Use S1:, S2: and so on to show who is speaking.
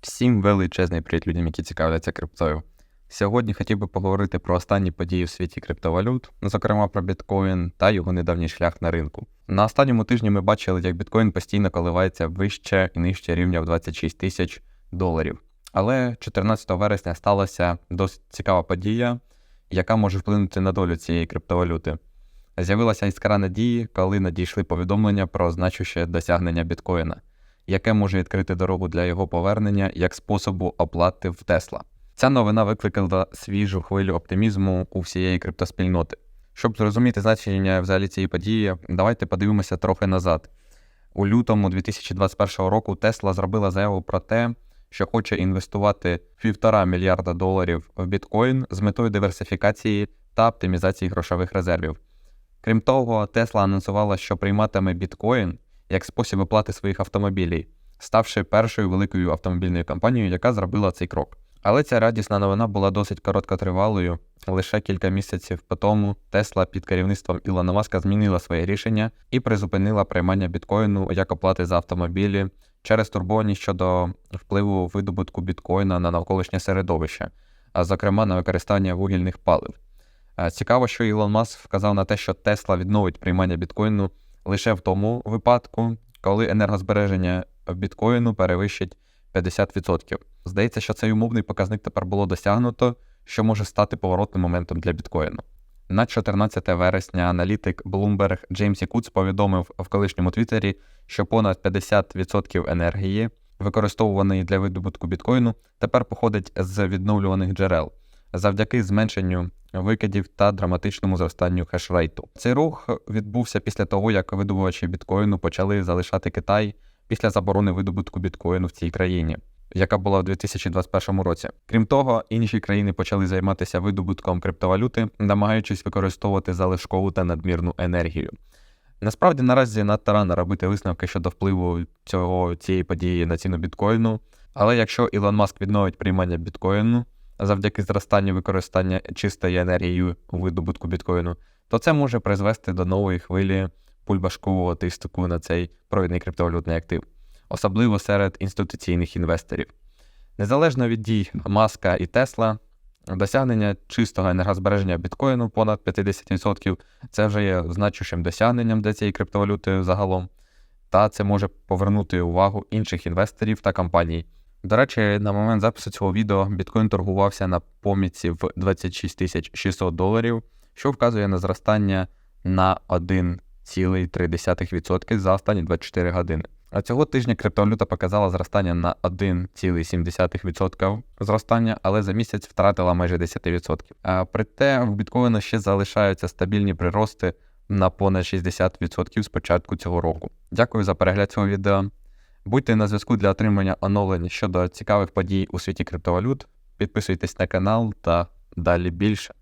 S1: Всім величезний привіт людям, які цікавляться криптою. Сьогодні хотів би поговорити про останні події в світі криптовалют, зокрема про біткоін та його недавній шлях на ринку. На останньому тижні ми бачили, як біткоін постійно коливається вище і нижче рівня в 26 тисяч доларів. Але 14 вересня сталася досить цікава подія, яка може вплинути на долю цієї криптовалюти. З'явилася іскра надії, коли надійшли повідомлення про значуще досягнення біткоїна яке може відкрити дорогу для його повернення як способу оплати в Тесла. Ця новина викликала свіжу хвилю оптимізму у всієї криптоспільноти. Щоб зрозуміти значення взагалі цієї події, давайте подивимося трохи назад. У лютому 2021 року Тесла зробила заяву про те, що хоче інвестувати півтора мільярда доларів в біткоін з метою диверсифікації та оптимізації грошових резервів. Крім того, Тесла анонсувала, що прийматиме біткоін як спосіб оплати своїх автомобілів, ставши першою великою автомобільною компанією, яка зробила цей крок. Але ця радісна новина була досить короткотривалою. Лише кілька місяців по тому Тесла під керівництвом Ілона Маска змінила своє рішення і призупинила приймання біткоїну як оплати за автомобілі через турбованість щодо впливу видобутку біткоїна на навколишнє середовище, а зокрема на використання вугільних палив. Цікаво, що Ілон Маск вказав на те, що Тесла відновить приймання біткоїну лише в тому випадку, коли енергозбереження біткоїну перевищить 50%. Здається, що цей умовний показник тепер було досягнуто, що може стати поворотним моментом для біткоїну. На 14 вересня аналітик Bloomberg Джеймсі Куц повідомив в колишньому Твіттері, що понад 50% енергії, використовуваної для видобутку біткоїну, тепер походить з відновлюваних джерел завдяки зменшенню викидів та драматичному зростанню хешрейту. Цей рух відбувся після того, як видобувачі біткоїну почали залишати Китай після заборони видобутку біткоїну в цій країні. Яка була в 2021 році. Крім того, інші країни почали займатися видобутком криптовалюти, намагаючись використовувати залишкову та надмірну енергію. Насправді наразі надто рано робити висновки щодо впливу цього цієї події на ціну біткоїну. Але якщо Ілон Маск відновить приймання біткоїну, завдяки зростанню використання чистої енергії у видобутку біткоїну, то це може призвести до нової хвилі пульбашкового тиску на цей провідний криптовалютний актив, особливо серед інституційних інвесторів. Незалежно від дій Маска і Тесла, досягнення чистого енергозбереження біткоїну понад 50% це вже є значущим досягненням для цієї криптовалюти загалом, та це може повернути увагу інших інвесторів та компаній. До речі, на момент запису цього відео біткоін торгувався на помітці в 26 600 доларів, що вказує на зростання на 1,3% за останні 24 години. А цього тижня криптовалюта показала зростання на 1,7% зростання, але за місяць втратила майже 10%. А проте в біткоїну ще залишаються стабільні прирости на понад 60% з початку цього року. Дякую за перегляд цього відео. Будьте на зв'язку для отримання оновлень щодо цікавих подій у світі криптовалют. Підписуйтесь на канал та далі більше.